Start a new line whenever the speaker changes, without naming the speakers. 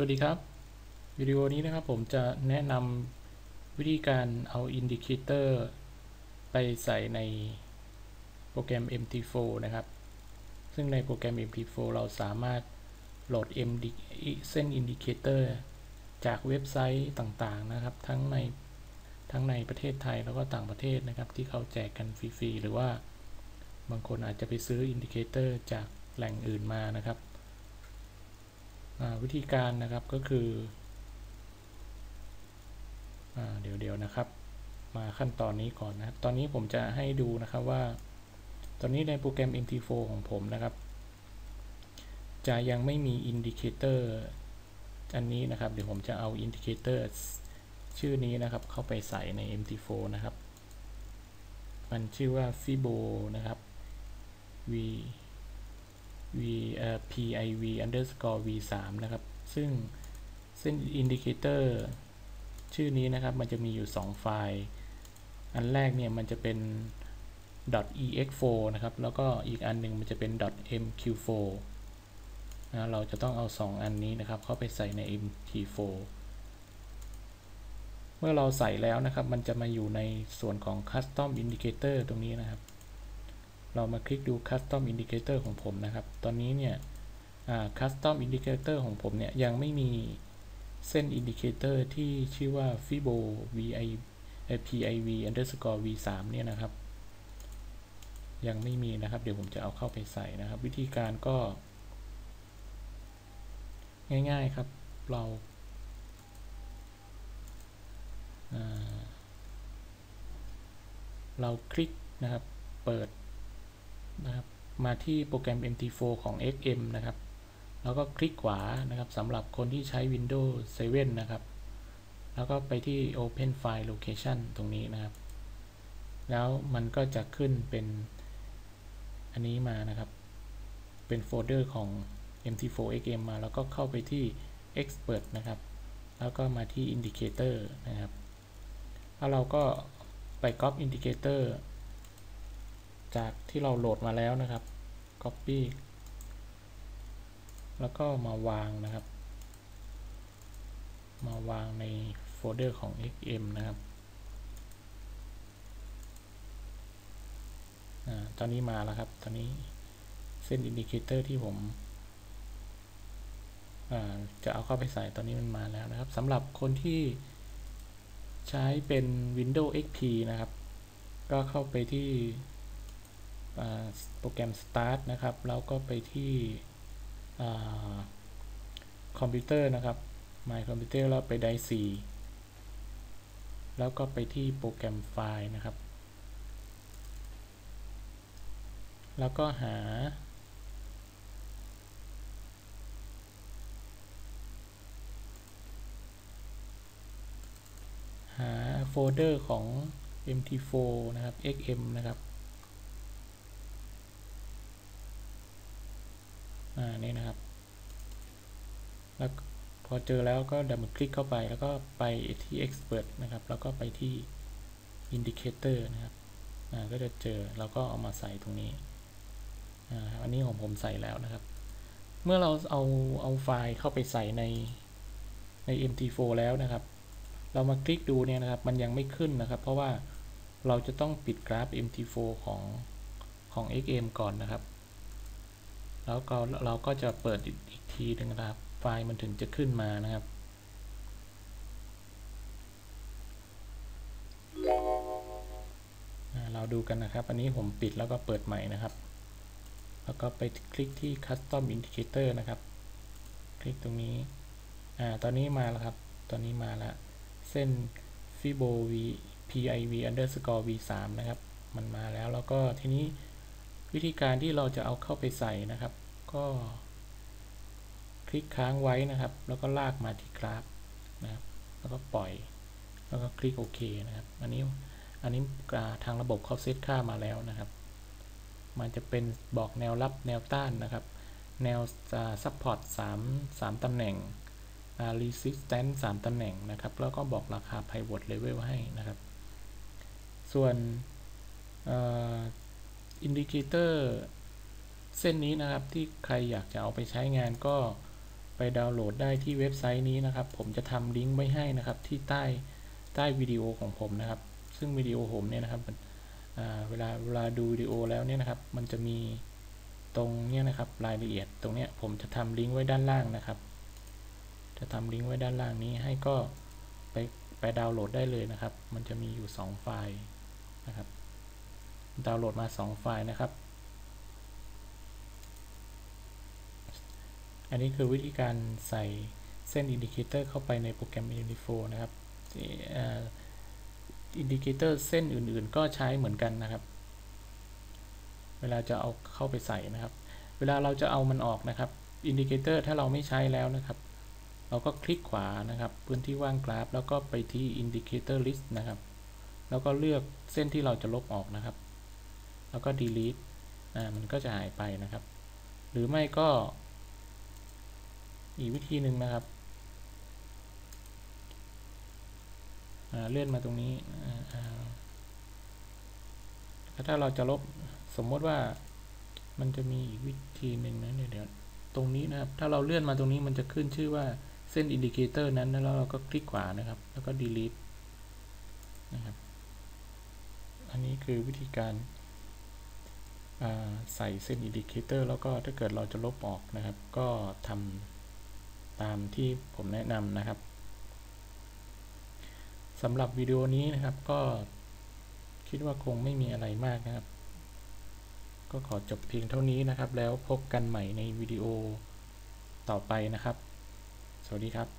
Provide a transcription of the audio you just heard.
สวัสดีครับ วิดีโอนี้นะครับผมจะแนะนำวิธีการเอาอินดิเคเตอร์ไปใส่ในโปรแกรม MT4 นะครับ ซึ่งในโปรแกรม MT4 เราสามารถโหลด MD เส้นอินดิเคเตอร์จากเว็บไซต์ต่างๆนะครับ ทั้งในทั้งในประเทศไทยแล้วก็ต่างประเทศนะครับ ที่เขาแจกกันฟรีๆ หรือว่าบางคนอาจจะไปซื้ออินดิเคเตอร์จากแหล่งอื่นมานะครับ วิธีการนะครับก็คืออเดี๋ยวเดี๋ยวนะครับ มาขั้นตอนนี้ก่อนนะครับ ตอนนี้ผมจะให้ดูนะครับว่า ตอนนี้ในโปรแกรม MT4 ของผมนะครับ จะยังไม่มีอินดิเคเตอร์อันนี้นะครับ เดี๋ยวผมจะเอาอินดิเคเตอร์ชื่อนี้นะครับ เข้าไปใส่ใน MT4 นะครับ มันชื่อว่า Fibo นะครับ v v เอ่อ piv underscore v 3นะครับ ซึ่งเส้นอินดิเคเตอร์ชื่อนี้นะครับ มันจะมีอยู่ 2 ไฟล์ อันแรกเนี่ยมันจะเป็น .ex4 นะครับ แล้วก็อีกอันหนึ่งมันจะเป็น .mq4 นะเราจะต้องเอา 2 อันนี้นะครับ เข้าไปใส่ใน mt4 เมื่อเราใส่แล้วนะครับ มันจะมาอยู่ในส่วนของ custom indicator ตรงนี้นะครับ เรามาคลิกดู Custom Indicator ของผมนะครับ ตอนนี้เนี่ย Custom Indicator ของผมเนี่ย ยังไม่มีเส้น Indicator ที่ชื่อว่า Fibo VI PIV underscore V3 เนี่ยนะครับ ยังไม่มีนะครับ เดี๋ยวผมจะเอาเข้าไปใส่นะครับ วิธีการก็ ง่ายๆครับ เราเราคลิกนะครับ เปิด มาที่โปรแกรม MT4 ของ XM นะครับ แล้วก็คลิกขวานะครับสำหรับคนที่ใช้ Windows 7 นะครับ แล้วก็ไปที่ Open File Location ตรงนี้นะครับ แล้วมันก็จะขึ้นเป็นอันนี้มานะครับ เป็นโฟลเดอร์ของ MT4XM มา แล้วก็เข้าไปที่ Expert นะครับ แล้วก็มาที่ Indicator นะครับ แล้วเราก็ไป Copy Indicator จากที่เราโหลดมาแล้วนะครับ Copy แล้วก็มาวางนะครับ มาวางในโฟลเดอร์ของ xm นะครับอตอนนี้มาแล้วครับ ตอนนี้เส้นอินดิเคเตอร์ที่ผมจะเอาเข้าไปใส่ตอนนี้มันมาแล้วนะครับสำหรับคนที่ใช้เป็น Windows XP นะครับ ก็เข้าไปที่ โปรแกรม start นะครับ แล้วก็ไปที่คอมพิวเตอร์นะครับ my computer แล้วไปได้4แล้วก็ไปที่โปรแกรมไฟล์นะครับ แล้วก็หาหาโฟลเดอร์ของ mt4 นะครับ xm นะครับ อ่านี่นะครับ แล้วพอเจอแล้วก็ดับเบิลคลิกเข้าไป แล้วก็ไปที่ expert นะครับ แล้วก็ไปที่ indicator นะครับก็จะเจอแล้วก็เอามาใส่ตรงนี้อันนี้ของผมใส่แล้วนะครับ เมื่อเราเอาเอาไฟล์เข้าไปใส่ในใน MT4 แล้วนะครับ เรามาคลิกดูเนี่ยนะครับ มันยังไม่ขึ้นนะครับ เพราะว่าเราจะต้องปิดกราฟ MT4 ของของ XM ก่อนนะครับ แล้วก็เราก็จะเปิดอีกทีนึงนะครับ ไฟล์มันถึงจะขึ้นมานะครับ เราดูกันนะครับ อันนี้ผมปิดแล้วก็เปิดใหม่นะครับ แล้วก็ไปคลิกที่ Custom Indicator นะครับ คลิกตรงนี้ อ่า ตอนนี้มาแล้วครับ ตอนนี้มาแล้ว เส้น Fibo V PIV underscore V3 นะครับ มันมาแล้ว แล้วก็ทีนี้วิธีการที่เราจะเอาเข้าไปใส่นะครับ ก็คลิกค้างไว้นะครับ แล้วก็ลากมาที่กราฟนะครับ แล้วก็ปล่อย แล้วก็คลิกโอเคนะครับ อันนี้ อันนี้ทางระบบเขาเซตค่ามาแล้วนะครับ มันจะเป็นบอกแนวรับแนวต้านนะครับ แนวซัพพอร์ต3 3ตำแหน่ง resistance 3ตำแหน่งนะครับ แล้วก็บอกราคา pivot level ให้นะครับ ส่วนอินดิเคเตอร์ เส้นนี้นะครับที่ใครอยากจะเอาไปใช้งานก็ไปดาวน์โหลดได้ที่เว็บไซต์นี้นะครับ ผมจะทำลิงก์ไว้ให้นะครับที่ใต้ใต้วิดีโอของผมนะครับ ซึ่งวิดีโอผมเนี่ยนะครับเวลาเวลาดูวิดีโอแล้วเนี่ยนะครับ มันจะมีตรงเนี้ยนะครับรายละเอียดตรงเนี้ยผมจะทำลิงก์ไว้ด้านล่างนะครับ จะทำลิงก์ไว้ด้านล่างนี้ให้ก็ไปไปดาวน์โหลดได้เลยนะครับ มันจะมีอยู่ 2 ไฟล์นะครับ ดาวน์โหลดมา 2 ไฟล์นะครับ อันนี้คือวิธีการใส่เส้นอินดิเคเตอร์เข้าไปในโปรแกรม Unifo นะครับอินดิเคเตอร์เส้นอื่นๆ ก็ใช้เหมือนกันนะครับ เวลาจะเอาเข้าไปใส่นะครับ เวลาเราจะเอามันออกนะครับอินดิเคเตอร์ถ้าเราไม่ใช้แล้วนะครับ เราก็คลิกขวานะครับ พื้นที่ว่างกราฟ แล้วก็ไปที่ Indicator List นะครับ แล้วก็เลือกเส้นที่เราจะลบออกนะครับ แล้วก็ delete อ่ามันก็จะหายไปนะครับ หรือไม่ก็ อีกวิธีหนึ่งนะครับเลื่อนมาตรงนี้ถ้าเราจะลบสมมติว่ามันจะมีอีกวิธีหนึ่งนะเดี๋ยวตรงนี้นะครับ ถ้าเราเลื่อนมาตรงนี้มันจะขึ้นชื่อว่าเส้นอินดิเคเตอร์นั้นแล้วเราก็คลิกขวานะครับ แล้วก็ delete นะครับ อันนี้คือวิธีการใส่เส้นอินดิเคเตอร์แล้วก็ถ้าเกิดเราจะลบออกนะครับ ก็ทำ ตามที่ผมแนะนำนะครับสำหรับวิดีโอนี้นะครับก็คิดว่าคงไม่มีอะไรมากนะครับ ก็ขอจบเพียงเท่านี้นะครับ แล้วพบกันใหม่ในวิดีโอต่อไปนะครับ สวัสดีครับ